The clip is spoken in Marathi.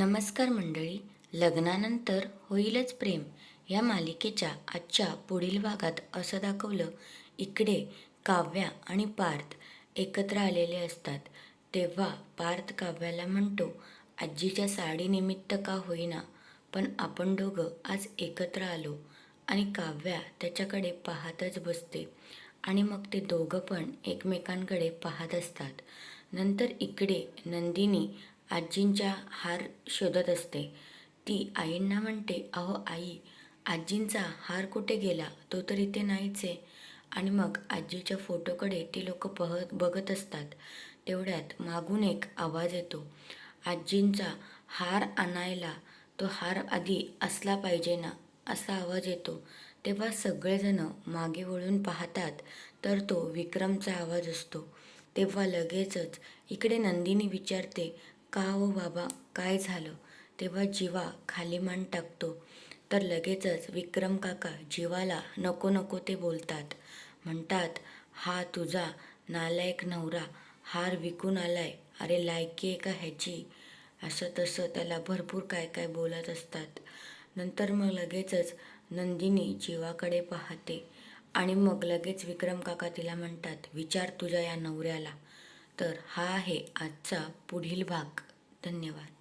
नमस्कार मंडळी लग्नानंतर होईलच प्रेम. या मालिकेच्या आजच्या पुढील भागात असं दाखवलं इकडे काव्या आणि पार्थ एकत्र आलेले असतात. तेव्हा पार्थ काव्याला म्हणतो आजीच्या साडीनिमित्त का होईना पण आपण दोघं आज एकत्र आलो आणि काव्या त्याच्याकडे पाहतच बसते आणि मग ते दोघं पण एकमेकांकडे पाहत असतात. नंतर इकडे नंदिनी आजींच्या हार शोधत असते. ती आईंना म्हणते अहो आई आजींचा हार कुठे गेला? तो तर इथे नाहीच आहे. आणि मग आजीच्या फोटोकडे ती लोक पहत बघत असतात. तेवढ्यात मागून एक आवाज येतो. आजींचा हार आणायला तो हार आधी असला पाहिजे ना? असा आवाज येतो. तेव्हा सगळेजण मागे वळून पाहतात तर तो विक्रमचा आवाज असतो. तेव्हा लगेचच इकडे नंदिनी विचारते का हो बाबा? काय झालं? तेव्हा जीवा खाली मान टाकतो. तर लगेचच विक्रम काका जीवाला नको नको ते बोलतात. म्हणतात हा तुझा नालायक नवरा हार विकून आलाय. अरे लायकी आहे का ह्याची? असं तसं त्याला भरपूर काय काय बोलत असतात. नंतर मग लगेचच नंदिनी जीवाकडे पाहते. आणि मग लगेच विक्रम काका तिला म्हणतात विचार तुझ्या या नवऱ्याला. तर हा आहे आजचा पुढील भाग. धन्यवाद.